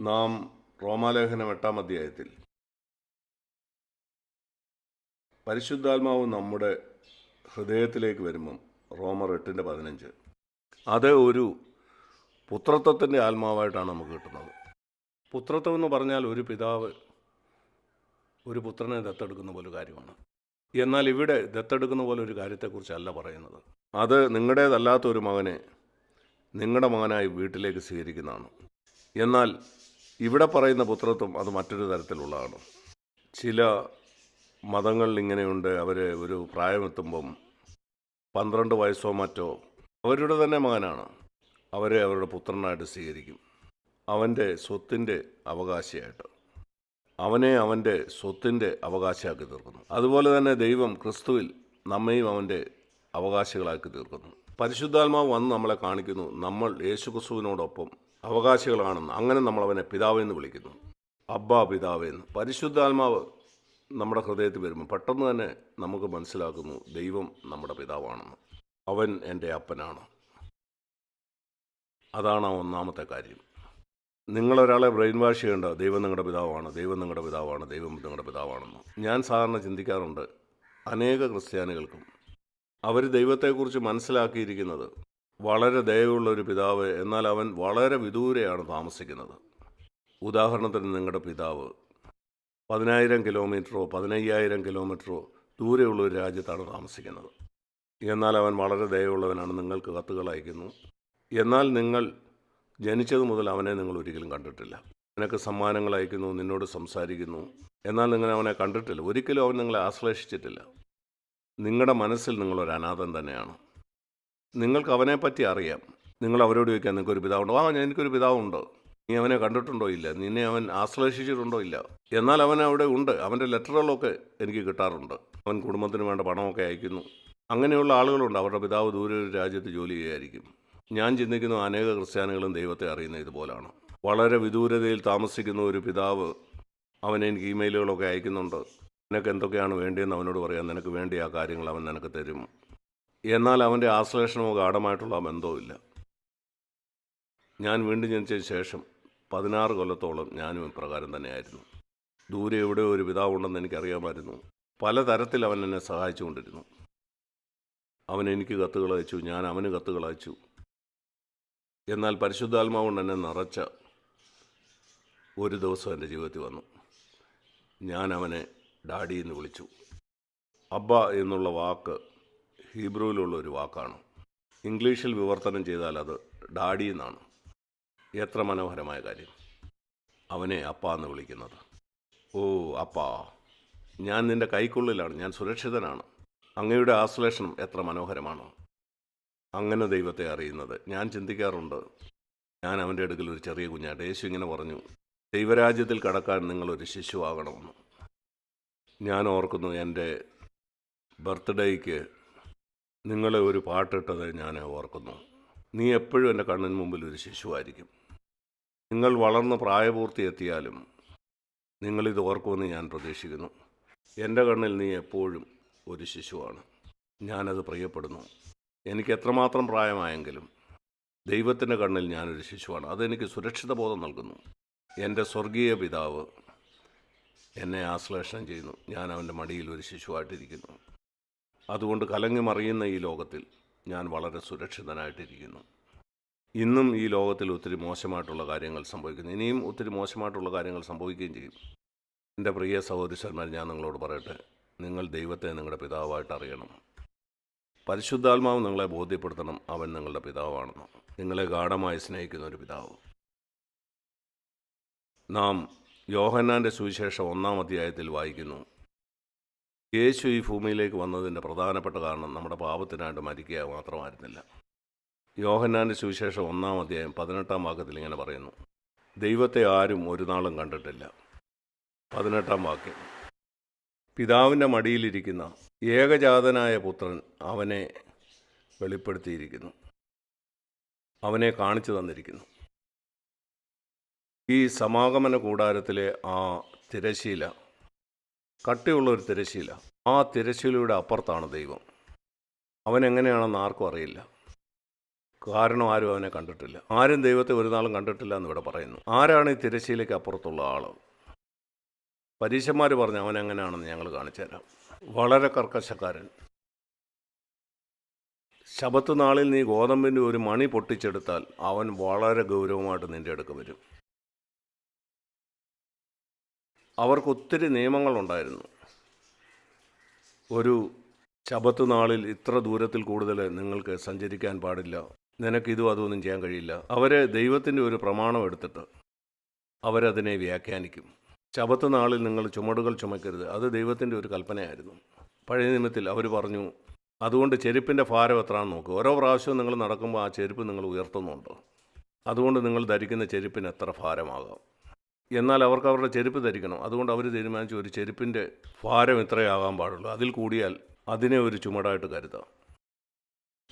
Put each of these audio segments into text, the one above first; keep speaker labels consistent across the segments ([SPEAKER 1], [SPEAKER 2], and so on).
[SPEAKER 1] നാം റോമാലേഖനം എട്ടാം അധ്യായത്തിൽ. പരിശുദ്ധാത്മാവ് നമ്മുടെ ഹൃദയത്തിലേക്ക് വരുമ്പം റോമർ എട്ടിന്റെ പതിനഞ്ച്. അത് ഒരു പുത്രത്വത്തിന്റെ ആത്മാവായിട്ടാണ് നമുക്ക് കിട്ടുന്നത്. പുത്രത്വം എന്ന് പറഞ്ഞാൽ ഒരു പിതാവ് ഒരു പുത്രനെ ദത്തെടുക്കുന്ന പോലെ കാര്യമാണ്. എന്നാൽ ഇവിടെ ദത്തെടുക്കുന്ന പോലെ ഒരു കാര്യത്തെക്കുറിച്ചല്ല പറയുന്നത്. അത് നിങ്ങളുടേതല്ലാത്ത ഒരു മകനെ നിങ്ങളുടെ മകനായി വീട്ടിലേക്ക് സ്വീകരിക്കുന്നതാണ്. എന്നാൽ ഇവിടെ പറയുന്ന പുത്രത്വം അത് മറ്റൊരു തരത്തിലുള്ളതാണ്. ചില മതങ്ങളിൽ ഇങ്ങനെയുണ്ട്. അവർ ഒരു പ്രായമെത്തുമ്പം പന്ത്രണ്ട് വയസ്സോ മറ്റോ അവരുടെ തന്നെ മകനാണ്. അവരെ അവരുടെ പുത്രനായിട്ട് സ്വീകരിക്കും. അവന്റെ സ്വത്തിന്റെ അവകാശിയായിട്ട്. അവനെ അവന്റെ സ്വത്തിന്റെ അവകാശിയാക്കി തീർക്കുന്നു. അതുപോലെ തന്നെ ദൈവം ക്രിസ്തുവിൽ നമ്മയും അവന്റെ അവകാശികളാക്കി തീർക്കുന്നു. പരിശുദ്ധാത്മാവ് വന്ന് നമ്മളെ കാണിക്കുന്നു. നമ്മൾ യേശു ക്രിസ്തുവിനോടൊപ്പം അവകാശികളാണെന്ന് അങ്ങനെ നമ്മൾ അവനെ പിതാവെന്ന് വിളിക്കുന്നു. അബ്ബ പിതാവെന്ന്. പരിശുദ്ധാത്മാവ് നമ്മുടെ ഹൃദയത്തിൽ വരുമ്പോൾ പെട്ടെന്ന് തന്നെ നമുക്ക് മനസ്സിലാക്കുന്നു ദൈവം നമ്മുടെ പിതാവാണെന്ന്. അവൻ എന്റെ അപ്പനാണ്. അതാണ് ആ ഒന്നാമത്തെ കാര്യം. നിങ്ങളൊരാളെ ബ്രെയിൻ വാഷ് ചെയ്യേണ്ട ദൈവം നിങ്ങളുടെ പിതാവാണ് ദൈവം നിങ്ങളുടെ പിതാവാണ് ദൈവം നിങ്ങളുടെ പിതാവാണെന്ന്. ഞാൻ സാധാരണ ചിന്തിക്കാറുണ്ട് അനേക ക്രിസ്ത്യാനികൾക്കും. അവർ ദൈവത്തെക്കുറിച്ച് മനസ്സിലാക്കിയിരിക്കുന്നത് വളരെ ദയവുള്ള ഒരു പിതാവ് എന്നാൽ അവൻ വളരെ വിദൂരെയാണ് താമസിക്കുന്നത്. ഉദാഹരണത്തിന് നിങ്ങളുടെ പിതാവ് പതിനായിരം കിലോമീറ്ററോ പതിനയ്യായിരം കിലോമീറ്ററോ ദൂരെയുള്ള ഒരു രാജ്യത്താണ് താമസിക്കുന്നത്. എന്നാൽ അവൻ വളരെ ദയവുള്ളവനാണ് നിങ്ങൾക്ക് കത്തുകൾ അയക്കുന്നു. എന്നാൽ നിങ്ങൾ ജനിച്ചത് മുതൽ അവനെ നിങ്ങൾ ഒരിക്കലും കണ്ടിട്ടില്ല. നിനക്ക് സമ്മാനങ്ങൾ അയക്കുന്നു നിന്നോട് സംസാരിക്കുന്നു. എന്നാൽ നിങ്ങൾ അവനെ കണ്ടിട്ടില്ല. ഒരിക്കലും അവൻ നിങ്ങളെ ആശ്ലേഷിച്ചിട്ടില്ല. നിങ്ങളുടെ മനസ്സിൽ നിങ്ങളൊരു അനാഥൻ തന്നെയാണ്. നിങ്ങൾക്ക് അവനെ പറ്റി അറിയാം. നിങ്ങൾ അവരോട് ചോദിക്കാൻ നിങ്ങൾക്കൊരു പിതാവുണ്ടോ? ആ എനിക്കൊരു പിതാവുണ്ട്. നീ അവനെ കണ്ടിട്ടുണ്ടോ ഇല്ല? നിന്നെ അവൻ ആശ്ലേഷിച്ചിട്ടുണ്ടോ ഇല്ല? എന്നാൽ അവൻ അവിടെ ഉണ്ട്. അവന്റെ ലെറ്ററുകളൊക്കെ എനിക്ക് കിട്ടാറുണ്ട്. അവൻ കുടുംബത്തിന് വേണ്ട പണമൊക്കെ അയക്കുന്നു. അങ്ങനെയുള്ള ആളുകളുണ്ട്. അവരുടെ പിതാവ് ദൂരെ ഒരു രാജ്യത്ത് ജോലി ചെയ്യായിരിക്കും. ഞാൻ ചിന്തിക്കുന്ന അനേക ക്രിസ്ത്യാനികളും ദൈവത്തെ അറിയുന്ന ഇതുപോലാണ്. വളരെ വിദൂരതയിൽ താമസിക്കുന്ന ഒരു പിതാവ് അവൻ എനിക്ക് ഇമെയിലുകളൊക്കെ അയക്കുന്നുണ്ട്. നിനക്ക് എന്തൊക്കെയാണ് വേണ്ടിയെന്ന് അവനോട് പറയാം. നിനക്ക് വേണ്ടി ആ കാര്യങ്ങൾ അവൻ നിനക്ക് തരും. എന്നാൽ അവന്റെ ആശ്ലേഷണമോ ഗാഠമായിട്ടുള്ള ബന്ധവും ഇല്ല. ഞാൻ വീണ്ടും ജനിച്ചതിന് ശേഷം പതിനാറ് കൊല്ലത്തോളം ഞാനും ഇപ്രകാരം തന്നെയായിരുന്നു. ദൂരെ എവിടെ ഒരു പിതാവുണ്ടെന്ന് എനിക്കറിയാമായിരുന്നു. പലതരത്തിൽ അവൻ എന്നെ സഹായിച്ചുകൊണ്ടിരുന്നു. അവൻ എനിക്ക് കത്തുകൾ അയച്ചു ഞാൻ അവന് കത്തുകൾ അയച്ചു. എന്നാൽ പരിശുദ്ധാത്മാവ് കൊണ്ട് എന്നെ നിറച്ച ഒരു ദിവസം എന്റെ ജീവിതത്തിൽ വന്നു. ഞാൻ അവനെ ഡാഡി എന്ന് വിളിച്ചു. അബ്ബ എന്നുള്ള വാക്ക് ഹീബ്രുവിലുള്ള ഒരു വാക്കാണ്. ഇംഗ്ലീഷിൽ വിവർത്തനം ചെയ്താൽ അത് ഡാഡി എന്നാണ്. എത്ര മനോഹരമായ കാര്യം. അവനെ അപ്പ എന്ന് വിളിക്കുന്നത്. ഓ അപ്പാ. ഞാൻ നിന്റെ കൈക്കുള്ളിലാണ്. ഞാൻ സുരക്ഷിതനാണ്. അങ്ങയുടെ ആശ്ലേഷണം എത്ര മനോഹരമാണ്. അങ്ങനെ ദൈവത്തെ അറിയുന്നത്. ഞാൻ ചിന്തിക്കാറുണ്ട്. ഞാൻ അവന്റെ അടുക്കൽ ഒരു ചെറിയ കുഞ്ഞാട്ട് യേശു ഇങ്ങനെ പറഞ്ഞു ദൈവരാജ്യത്തിൽ കടക്കാൻ നിങ്ങളൊരു ശിശുവാകണമെന്ന് ഞാൻ ഓർക്കുന്നു എന്റെ ബർത്ത്ഡേക്ക് നിങ്ങളെ ഒരു പാട്ടിട്ടത് ഞാൻ ഓർക്കുന്നു. നീ എപ്പോഴും എന്റെ കണ്ണിന് മുമ്പിൽ ഒരു ശിശുവായിരിക്കും. നിങ്ങൾ വളർന്ന് പ്രായപൂർത്തി എത്തിയാലും നിങ്ങളിത് ഓർക്കുമെന്ന് ഞാൻ പ്രതീക്ഷിക്കുന്നു. എന്റെ കണ്ണിൽ നീ എപ്പോഴും ഒരു ശിശുവാണ്. ഞാനത് പ്രിയപ്പെടുന്നു. എനിക്ക് എത്രമാത്രം പ്രായമായെങ്കിലും ദൈവത്തിന്റെ കണ്ണിൽ ഞാനൊരു ശിശുവാണ്. അതെനിക്ക് സുരക്ഷിത ബോധം നൽകുന്നു. എന്റെ സ്വർഗീയ പിതാവ് എന്നെ ആശ്ലേഷണം ചെയ്യുന്നു. ഞാൻ അവന്റെ മടിയിൽ ഒരു ശിശുവായിട്ടിരിക്കുന്നു. അതുകൊണ്ട് കലങ്ങി മറിയുന്ന ഈ ലോകത്തിൽ ഞാൻ വളരെ സുരക്ഷിതനായിട്ടിരിക്കുന്നു. ഇന്നും ഈ ലോകത്തിൽ ഒത്തിരി മോശമായിട്ടുള്ള കാര്യങ്ങൾ സംഭവിക്കുന്നു. ഇനിയും ഒത്തിരി മോശമായിട്ടുള്ള കാര്യങ്ങൾ സംഭവിക്കുകയും ചെയ്യും. എന്റെ പ്രിയ സഹോദരിശന്മാർ ഞാൻ നിങ്ങളോട് പറയട്ടെ നിങ്ങൾ ദൈവത്തെ നിങ്ങളുടെ പിതാവായിട്ട് അറിയണം. പരിശുദ്ധാത്മാവ് നിങ്ങളെ ബോധ്യപ്പെടുത്തണം അവൻ നിങ്ങളുടെ പിതാവാണെന്ന്. നിങ്ങളെ ഗാഠമായി സ്നേഹിക്കുന്ന ഒരു പിതാവ്. നാം യോഹന്നാന്റെ സുവിശേഷം ഒന്നാം അധ്യായത്തിൽ വായിക്കുന്നു യേശു ഈ ഭൂമിയിലേക്ക് വന്നതിന്റെ പ്രധാനപ്പെട്ട കാരണം നമ്മുടെ പാപത്തിനായിട്ട് മരിക്കുക മാത്രമായിരുന്നില്ല. യോഹന്നാന്റെ സുവിശേഷം ഒന്നാം അധ്യായം പതിനെട്ടാം വാക്യത്തിൽ ഇങ്ങനെ പറയുന്നു. ദൈവത്തെ ആരും ഒരു നാളും കണ്ടിട്ടില്ല. പതിനെട്ടാം വാക്യം. പിതാവിന്റെ മടിയിലിരിക്കുന്ന ഏകജാതനായ പുത്രൻ അവനെ വെളിപ്പെടുത്തിയിരിക്കുന്നു. അവനെ കാണിച്ചു തന്നിരിക്കുന്നു. ഈ സമാഗമന കൂടാരത്തിലെ ആ തിരശീല കട്ടിയുള്ള ഒരു തിരശ്ശീല. ആ തിരശ്ശീലയുടെ അപ്പുറത്താണ് ദൈവം. അവൻ എങ്ങനെയാണെന്ന് ആർക്കും അറിയില്ല. കാരണം ആരും അവനെ കണ്ടിട്ടില്ല. ആരും ദൈവത്തെ ഒരു നാളും കണ്ടിട്ടില്ല എന്ന് ഇവിടെ പറയുന്നു. ആരാണ് ഈ തിരശ്ശീലയ്ക്ക് അപ്പുറത്തുള്ള ആൾ പരീക്ഷന്മാർ പറഞ്ഞു അവൻ എങ്ങനെയാണെന്ന് ഞങ്ങൾ കാണിച്ചു തരാം. വളരെ കർക്കശക്കാരൻ. ശബത്ത് നാളിൽ നീ ഗോതമ്പിന്റെ ഒരു മണി പൊട്ടിച്ചെടുത്താൽ അവൻ വളരെ ഗൗരവമായിട്ട് നിന്റെ അടുക്ക് വരും. അവർക്ക് ഒത്തിരി നിയമങ്ങളുണ്ടായിരുന്നു. ഒരു ശബത്ത് നാളിൽ ഇത്ര ദൂരത്തിൽ കൂടുതൽ നിങ്ങൾക്ക് സഞ്ചരിക്കാൻ പാടില്ല. നിനക്കിതും അതൊന്നും ചെയ്യാൻ കഴിയില്ല. അവർ ദൈവത്തിന്റെ ഒരു പ്രമാണം എടുത്തിട്ട് അവരതിനെ വ്യാഖ്യാനിക്കും. ശബത്ത് നാളിൽ നിങ്ങൾ ചുമടുകൾ ചുമക്കരുത് അത് ദൈവത്തിന്റെ ഒരു കൽപ്പനയായിരുന്നു. പഴയ നിയമത്തിൽ അവർ പറഞ്ഞു അതുകൊണ്ട് ചെരുപ്പിന്റെ ഭാരം എത്രയാണെന്ന് നോക്കുക ഓരോ പ്രാവശ്യവും നിങ്ങൾ നടക്കുമ്പോൾ ആ ചെരുപ്പ് നിങ്ങൾ ഉയർത്തുന്നുണ്ട്. അതുകൊണ്ട് നിങ്ങൾ ധരിക്കുന്ന ചെരുപ്പിന് എത്ര ഭാരമാകാം? എന്നാൽ അവർക്ക് അവരുടെ ചെരുപ്പ് ധരിക്കണം. അതുകൊണ്ട് അവർ തീരുമാനിച്ചു ഒരു ചെരുപ്പിന്റെ ഭാരം ഇത്രയാകാൻ പാടുള്ളൂ. അതിൽ കൂടിയാൽ അതിനെ ഒരു ചുമടായിട്ട് കരുതാം.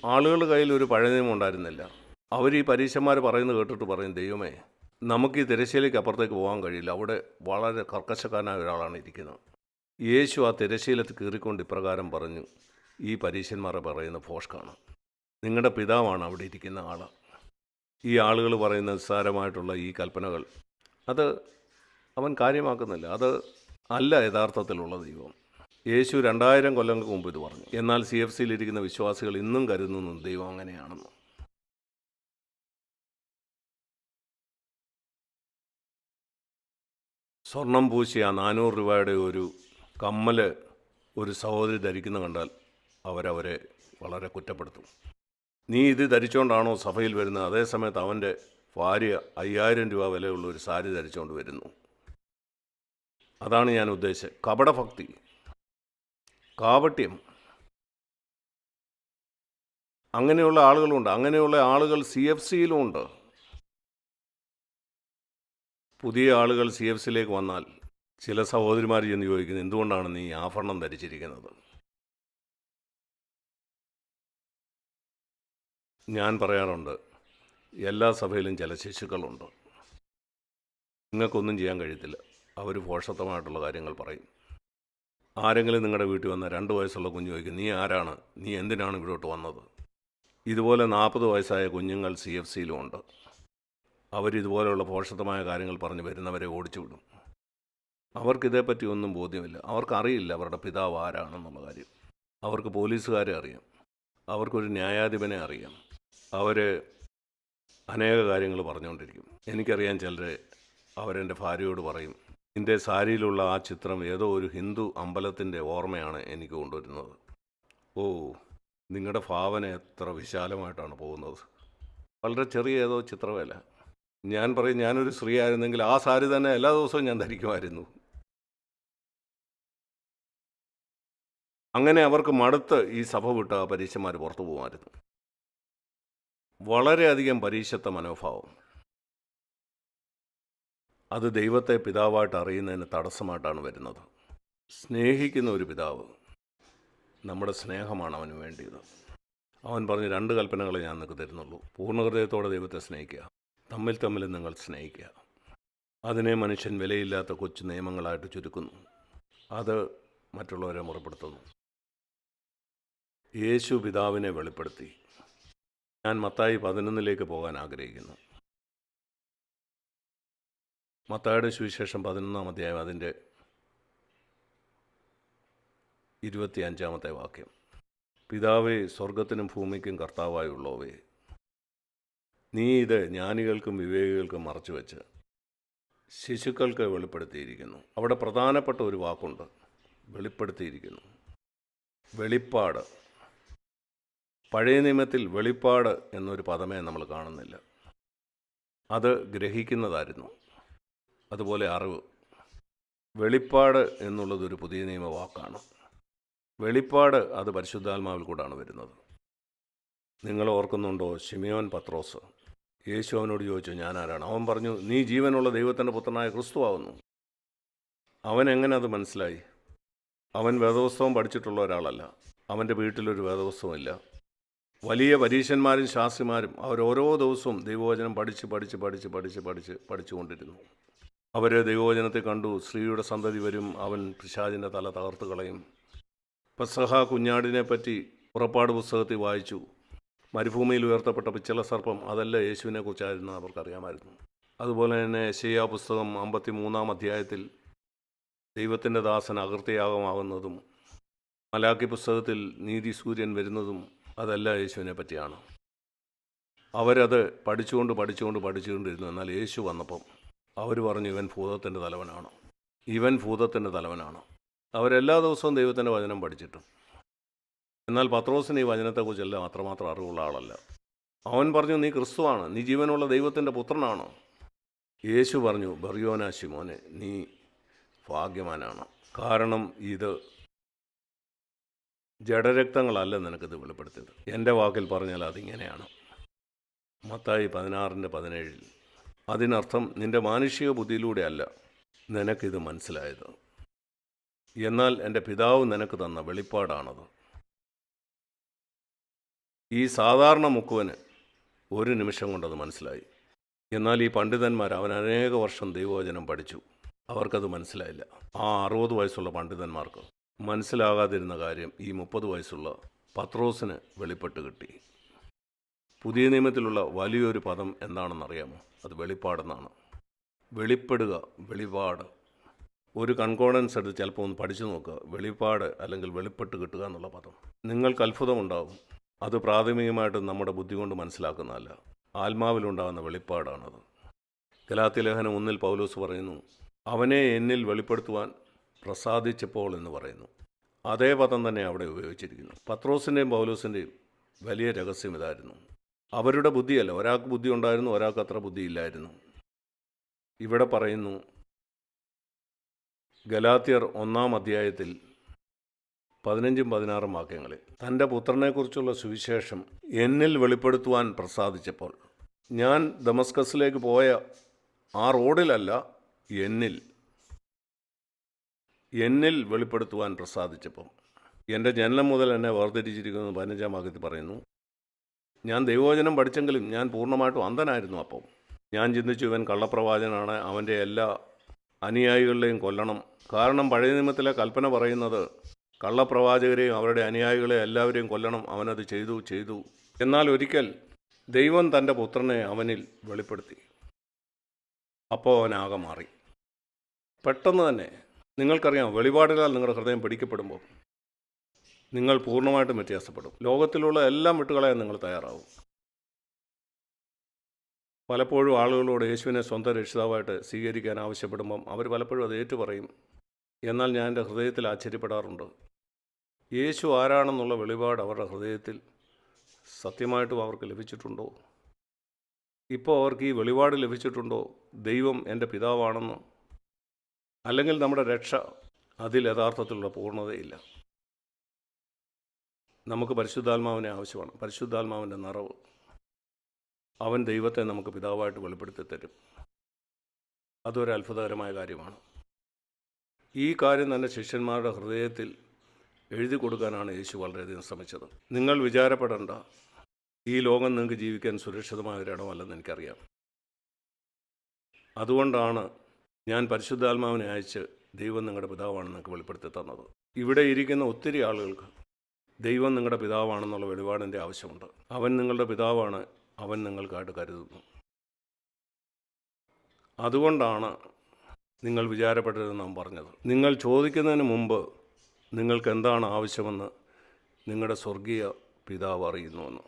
[SPEAKER 1] ആളുകളുടെ കയ്യിൽ ഒരു പഴയ നിയമം ഉണ്ടായിരുന്നില്ല. അവർ ഈ പരീക്ഷന്മാർ പറയുന്നത് കേട്ടിട്ട് പറയും ദൈവമേ നമുക്ക് ഈ തിരശ്ശീലയ്ക്ക് അപ്പുറത്തേക്ക് പോകാൻ കഴിയില്ല. അവിടെ വളരെ കർക്കശക്കാരനായ ഒരാളാണ് ഇരിക്കുന്നത്. യേശു ആ തിരശ്ശീലത്ത് കീറിക്കൊണ്ട് ഇപ്രകാരം പറഞ്ഞു ഈ പരീശന്മാരെ പറയുന്ന ഫോഷ്കാണ്. നിങ്ങളുടെ പിതാവാണ് അവിടെ ഇരിക്കുന്ന ആൾ ഈ ആളുകൾ പറയുന്ന നിസ്സാരമായിട്ടുള്ള ഈ കൽപ്പനകൾ അത് അവൻ കാര്യമാക്കുന്നില്ല. അത് അല്ല യഥാർത്ഥത്തിലുള്ള ദൈവം. യേശു രണ്ടായിരം കൊല്ലങ്ങൾക്ക് മുമ്പ് ഇത് പറഞ്ഞു. എന്നാൽ സി എഫ് സിയിലിരിക്കുന്ന വിശ്വാസികൾ ഇന്നും കരുതുന്നു ദൈവം അങ്ങനെയാണെന്ന്. സ്വർണം പൂശിയ നാനൂറ് രൂപയുടെ ഒരു കമ്മൽ ഒരു സഹോദരി ധരിക്കുന്ന കണ്ടാൽ അവരവരെ വളരെ കുറ്റപ്പെടുത്തും. നീ ഇത് ധരിച്ചുകൊണ്ടാണോ സഭയിൽ വരുന്നത്? അതേസമയത്ത് അവന്റെ ഭാര്യ അയ്യായിരം രൂപ വിലയുള്ള ഒരു സാരി ധരിച്ചുകൊണ്ട് വരുന്നു. അതാണ് ഞാൻ ഉദ്ദേശിച്ചത്. കപടഭക്തി. കാപട്യം. അങ്ങനെയുള്ള ആളുകളുണ്ട്. അങ്ങനെയുള്ള ആളുകൾ സി എഫ് സിയിലും ഉണ്ട് പുതിയ ആളുകൾ സി എഫ് സിയിലേക്ക് വന്നാൽ ചില സഹോദരിമാർ ചെന്ന് ചോദിക്കുന്നത് എന്തുകൊണ്ടാണ് നീ ആഭരണം ധരിച്ചിരിക്കുന്നത്? ഞാൻ പറയാറുണ്ട് എല്ലാ സഭയിലും ചില ശിശുക്കളുണ്ട് നിങ്ങൾക്കൊന്നും ചെയ്യാൻ കഴിയത്തില്ല. അവർ പോഷത്വമായിട്ടുള്ള കാര്യങ്ങൾ പറയും. ആരെങ്കിലും നിങ്ങളുടെ വീട്ടിൽ വന്ന രണ്ട് വയസ്സുള്ള കുഞ്ഞു ചോദിക്കും നീ ആരാണ്? നീ എന്തിനാണ് ഇവിടോട്ട് വന്നത്? ഇതുപോലെ നാൽപ്പത് വയസ്സായ കുഞ്ഞുങ്ങൾ സി എഫ് സിയിലും ഉണ്ട്. അവരിതുപോലെയുള്ള പോഷകമായ കാര്യങ്ങൾ പറഞ്ഞ് വരുന്നവരെ ഓടിച്ചു വിടും. അവർക്കിതേപ്പറ്റി ഒന്നും ബോധ്യമില്ല. അവർക്കറിയില്ല അവരുടെ പിതാവ് ആരാണെന്നുള്ള കാര്യം. അവർക്ക് പോലീസുകാരെ അറിയാം. അവർക്കൊരു ന്യായാധിപനെ അറിയാം. അവർ അനേക കാര്യങ്ങൾ പറഞ്ഞുകൊണ്ടിരിക്കും. എനിക്കറിയാൻ ചിലർ അവരെന്റെ ഭാര്യയോട് പറയും എന്റെ സാരിയിലുള്ള ആ ചിത്രം ഏതോ ഒരു ഹിന്ദു അമ്പലത്തിന്റെ ഓർമ്മയാണ് എനിക്ക് കൊണ്ടുവരുന്നത്. ഓ നിങ്ങളുടെ ഭാവന എത്ര വിശാലമായിട്ടാണ് പോകുന്നത്. വളരെ ചെറിയ ഏതോ ചിത്രമല്ല ഞാൻ പറയും ഞാനൊരു സ്ത്രീ ആയിരുന്നെങ്കിൽ ആ സാരി തന്നെ എല്ലാ ദിവസവും ഞാൻ ധരിക്കുമായിരുന്നു. അങ്ങനെ അവർക്ക് മടുത്ത് ഈ സഭ വിട്ട് ആ പരീക്ഷന്മാർ പുറത്തു പോകുമായിരുന്നു. വളരെയധികം പരീക്ഷത്ത മനോഭാവം. അത് ദൈവത്തെ പിതാവായിട്ട് അറിയുന്നതിന് തടസ്സമായിട്ടാണ് വരുന്നത്. സ്നേഹിക്കുന്ന ഒരു പിതാവ് നമ്മുടെ സ്നേഹമാണ് അവന് വേണ്ടിയത്. അവൻ പറഞ്ഞ് രണ്ട് കൽപ്പനകൾ ഞാൻ നിങ്ങൾക്ക് തരുന്നുള്ളൂ. പൂർണ ഹൃദയത്തോടെ ദൈവത്തെ സ്നേഹിക്കുക. തമ്മിൽ തമ്മിൽ നിങ്ങൾ സ്നേഹിക്കുക. അതിനെ മനുഷ്യൻ വിലയില്ലാത്ത കൊച്ചു നിയമങ്ങളായിട്ട് ചുരുക്കുന്നു. അത് മറ്റുള്ളവരെ മുറപ്പെടുത്തുന്നു. യേശു പിതാവിനെ വെളിപ്പെടുത്തി. ഞാൻ മത്തായി പതിനൊന്നിലേക്ക് പോകാൻ ആഗ്രഹിക്കുന്നു. മത്തായുടെ സുവിശേഷം പതിനൊന്നാം അധ്യായം അതിന്റെ ഇരുപത്തി അഞ്ചാമത്തെ വാക്യം. പിതാവേ സ്വർഗത്തിനും ഭൂമിക്കും കർത്താവായുള്ളവേ നീ ഇത് ജ്ഞാനികൾക്കും വിവേകികൾക്കും മറച്ചു വെച്ച് ശിശുക്കൾക്ക് വെളിപ്പെടുത്തിയിരിക്കുന്നു. അവിടെ പ്രധാനപ്പെട്ട ഒരു വാക്കുണ്ട്. വെളിപ്പെടുത്തിയിരിക്കുന്നു. വെളിപ്പാട്. പഴയ നിയമത്തിൽ വെളിപ്പാട് എന്നൊരു പദമേ നമ്മൾ കാണുന്നില്ല. അത് ഗ്രഹിക്കുന്നതായിരുന്നു. അതുപോലെ അറിവ്. വെളിപ്പാട് എന്നുള്ളത് ഒരു പുതിയ നിയമ വാക്കാണ്. വെളിപ്പാട് അത് പരിശുദ്ധാത്മാവിൽ കൂടാണ് വരുന്നത്. നിങ്ങൾ ഓർക്കുന്നുണ്ടോ ഷിമിയോൻ പത്രോസ്? യേശു അവനോട് ചോദിച്ചു ഞാൻ ആരാണ്? അവൻ പറഞ്ഞു നീ ജീവനുള്ള ദൈവത്തിന്റെ പുത്രനായ ക്രിസ്തു ആവുന്നു. അവൻ എങ്ങനെ അത് മനസ്സിലായി? അവൻ വേദപുസ്തകം പഠിച്ചിട്ടുള്ള ഒരാളല്ല. അവന്റെ വീട്ടിലൊരു വേദപുസ്തകമില്ല. വലിയ പരീക്ഷന്മാരും ശാസ്ത്രിമാരും അവർ ഓരോ ദിവസവും ദൈവവചനം പഠിച്ച് പഠിച്ച് പഠിച്ച് പഠിച്ച് പഠിച്ച് പഠിച്ചുകൊണ്ടിരുന്നു. അവർ ദൈവവചനത്തെ കണ്ടു. സ്ത്രീയുടെ സന്തതി വരും. അവൻ പിശാചിന്റെ തല തകർത്ത് കളയും. പെസഹ കുഞ്ഞാടിനെ പറ്റി പുറപ്പാട് പുസ്തകത്തിൽ വായിച്ചു. മരുഭൂമിയിൽ ഉയർത്തപ്പെട്ട പിച്ചള സർപ്പം അതല്ല യേശുവിനെക്കുറിച്ചായിരുന്നു അവർക്കറിയാമായിരുന്നു. അതുപോലെ തന്നെ യശയ്യാ പുസ്തകം അമ്പത്തി മൂന്നാം അധ്യായത്തിൽ ദൈവത്തിന്റെ ദാസൻ അകൃത്യയാഗമാകുന്നതും മലാക്കി പുസ്തകത്തിൽ നീതി സൂര്യൻ വരുന്നതും അതല്ല യേശുവിനെ പറ്റിയാണ്. അവരത് പഠിച്ചുകൊണ്ട് പഠിച്ചുകൊണ്ട് പഠിച്ചുകൊണ്ടിരുന്നു. എന്നാൽ യേശു വന്നപ്പം അവർ പറഞ്ഞു ഇവൻ ഭൂതത്തിന്റെ തലവനാണ്. ഇവൻ ഭൂതത്തിന്റെ തലവനാണ്. അവരെല്ലാ ദിവസവും ദൈവത്തിന്റെ വചനം പഠിച്ചിട്ടും. എന്നാൽ പത്രോസിന് ഈ വചനത്തെക്കുറിച്ചെല്ലാം അത്രമാത്രം അറിവുള്ള ആളല്ല. അവൻ പറഞ്ഞു നീ ക്രിസ്തുവാണ്. നീ ജീവനുള്ള ദൈവത്തിന്റെ പുത്രനാണ്. യേശു പറഞ്ഞു ബറിയോന ശിമോനെ നീ ഭാഗ്യവാനാണ്. കാരണം ഇത് ജഡരക്തങ്ങളല്ല നിനക്കിത് വെളിപ്പെടുത്തിയത്. എന്റെ വാക്കിൽ പറഞ്ഞാൽ അതിങ്ങനെയാണ്. മത്തായി പതിനാറിന്റെ പതിനേഴിൽ അതിനർത്ഥം നിന്റെ മാനുഷിക ബുദ്ധിയിലൂടെ അല്ല നിനക്കിത് മനസ്സിലായത്. എന്നാൽ എന്റെ പിതാവ് നിനക്ക് തന്ന വെളിപ്പാടാണത്. ഈ സാധാരണ മുക്കുവന് ഒരു നിമിഷം കൊണ്ടത് മനസ്സിലായി. എന്നാൽ ഈ പണ്ഡിതന്മാർ അവൻ അനേക വർഷം ദൈവവചനം പഠിച്ചു. അവർക്കത് മനസ്സിലായില്ല. ആ അറുപത് വയസ്സുള്ള പണ്ഡിതന്മാർക്ക് മനസ്സിലാകാതിരുന്ന കാര്യം ഈ മുപ്പത് വയസ്സുള്ള പത്രോസിന് വെളിപ്പെട്ട് കിട്ടി. പുതിയ നിയമത്തിലുള്ള വലിയൊരു പദം എന്താണെന്നറിയാമോ? അത് വെളിപ്പാടെന്നാണ്. വെളിപ്പെടുക വെളിപാട്. ഒരു കൺകോഡൻസ് എടുത്ത് ചിലപ്പോൾ ഒന്ന് പഠിച്ചു നോക്കുക. വെളിപ്പാട് അല്ലെങ്കിൽ വെളിപ്പെട്ട് കിട്ടുക എന്നുള്ള പദം. നിങ്ങൾക്ക് അത്ഭുതമുണ്ടാകും അത് പ്രാഥമികമായിട്ട് നമ്മുടെ ബുദ്ധി കൊണ്ട് മനസ്സിലാക്കുന്നതല്ല. ആത്മാവിലുണ്ടാകുന്ന വെളിപ്പാടാണത്. ഗലാത്തി ലേഖനം ഒന്നിൽ പൗലോസ് പറയുന്നു അവനെ എന്നിൽ വെളിപ്പെടുത്തുവാൻ പ്രസാദിച്ചപ്പോൾ എന്ന് പറയുന്നു. അതേ പദം തന്നെ അവിടെ ഉപയോഗിച്ചിരിക്കുന്നു. പത്രോസിന്റെയും പൗലോസിന്റെയും വലിയ രഹസ്യം ഇതായിരുന്നു. അവരുടെ ബുദ്ധിയല്ല. ഒരാൾക്ക് ബുദ്ധി ഉണ്ടായിരുന്നു ഒരാൾക്ക് അത്ര ബുദ്ധിയില്ലായിരുന്നു ഇവിടെ പറയുന്നു ഗലാത്തിയർ ഒന്നാം അധ്യായത്തിൽ പതിനഞ്ചും പതിനാറും വാക്യങ്ങളിൽ തന്റെ പുത്രനെക്കുറിച്ചുള്ള സുവിശേഷം എന്നിൽ വെളിപ്പെടുത്തുവാൻ പ്രസാദിച്ചപ്പോൾ ഞാൻ ദമസ്കസിലേക്ക് പോയ ആ റോഡിലല്ല എന്നിൽ എന്നിൽ വെളിപ്പെടുത്തുവാൻ പ്രസാദിച്ചപ്പോൾ എന്റെ ജനനം മുതൽ എന്നെ വേർതിരിച്ചിരിക്കുന്നു പതിനഞ്ചാം വാക്യത്തിൽ പറയുന്നു. ഞാൻ ദൈവവചനം പഠിച്ചെങ്കിലും ഞാൻ പൂർണമായിട്ടും അന്ധനായിരുന്നു അപ്പോൾ ഞാൻ ചിന്തിച്ചു ഇവൻ കള്ളപ്രവാചനാണ് അവന്റെ എല്ലാ അനുയായികളെയും കൊല്ലണം. കാരണം പഴയ നിയമത്തിലെ കൽപ്പന പറയുന്നത് കള്ളപ്രവാചകരെയും അവരുടെ അനുയായികളെ എല്ലാവരെയും കൊല്ലണം അവനത് ചെയ്തു ചെയ്തു. എന്നാൽ ഒരിക്കൽ ദൈവം തന്റെ പുത്രനെ അവനിൽ വെളിപ്പെടുത്തി. അപ്പോൾ അവനാകെ മാറി. പെട്ടെന്ന് തന്നെ നിങ്ങൾക്കറിയാം വെളിപാടുകളാൽ നിങ്ങളുടെ ഹൃദയം പിടിക്കപ്പെടുമ്പോൾ നിങ്ങൾ പൂർണമായിട്ടും വ്യത്യാസപ്പെടും. ലോകത്തിലുള്ള എല്ലാം വിട്ടുകളയാൻ നിങ്ങൾ തയ്യാറാവും. പലപ്പോഴും ആളുകളോട് യേശുവിനെ സ്വന്തം രക്ഷിതാവായിട്ട് സ്വീകരിക്കാൻ ആവശ്യപ്പെടുമ്പം അവർ പലപ്പോഴും അത് ഏറ്റുപറയും. എന്നാൽ ഞാൻ എന്റെ ഹൃദയത്തിൽ ആശ്ചര്യപ്പെടാറുണ്ട്. യേശു ആരാണെന്നുള്ള വെളിപാട് അവരുടെ ഹൃദയത്തിൽ സത്യമായിട്ടും അവർക്ക് ലഭിച്ചിട്ടുണ്ടോ? ഇപ്പോൾ അവർക്ക് ഈ വെളിപാട് ലഭിച്ചിട്ടുണ്ടോ? ദൈവം എന്റെ പിതാവാണെന്ന് അല്ലെങ്കിൽ നമ്മുടെ രക്ഷ അതിൽ യഥാർത്ഥത്തിലുള്ള പൂർണതയില്ല. നമുക്ക് പരിശുദ്ധാത്മാവിനെ ആവശ്യമാണ്. പരിശുദ്ധാത്മാവിന്റെ നിറവ് അവൻ ദൈവത്തെ നമുക്ക് പിതാവായിട്ട് വെളിപ്പെടുത്തി തരും. അതൊരു അത്ഭുതകരമായ കാര്യമാണ്. ഈ കാര്യം തന്നെ ശിഷ്യന്മാരുടെ ഹൃദയത്തിൽ എഴുതി കൊടുക്കാനാണ് യേശു വളരെയധികം ശ്രമിച്ചത്. നിങ്ങൾ വിചാരപ്പെടേണ്ട. ഈ ലോകം നിങ്ങൾക്ക് ജീവിക്കാൻ സുരക്ഷിതമായ ഒരിടമല്ലെന്ന് എനിക്കറിയാം. അതുകൊണ്ടാണ് ഞാൻ പരിശുദ്ധാത്മാവിനെ അയച്ച് ദൈവം നിങ്ങളുടെ പിതാവാണെന്ന് നിങ്ങൾക്ക് വെളിപ്പെടുത്തി തന്നത്. ഇവിടെ ഇരിക്കുന്ന ഒത്തിരി ആളുകൾക്ക് ദൈവം നിങ്ങളുടെ പിതാവാണെന്നുള്ള വെളിപാടിന്റെ ആവശ്യമുണ്ട്. അവൻ നിങ്ങളുടെ പിതാവാണ്. അവൻ നിങ്ങൾക്കായിട്ട് കരുതുന്നു. അതുകൊണ്ടാണ് നിങ്ങൾ വിചാരപ്പെട്ടതെന്ന് നാം പറഞ്ഞത്. നിങ്ങൾ ചോദിക്കുന്നതിന് മുമ്പ് നിങ്ങൾക്ക് എന്താണ് ആവശ്യമെന്ന് നിങ്ങളുടെ സ്വർഗീയ പിതാവ് അറിയുന്നുവെന്ന്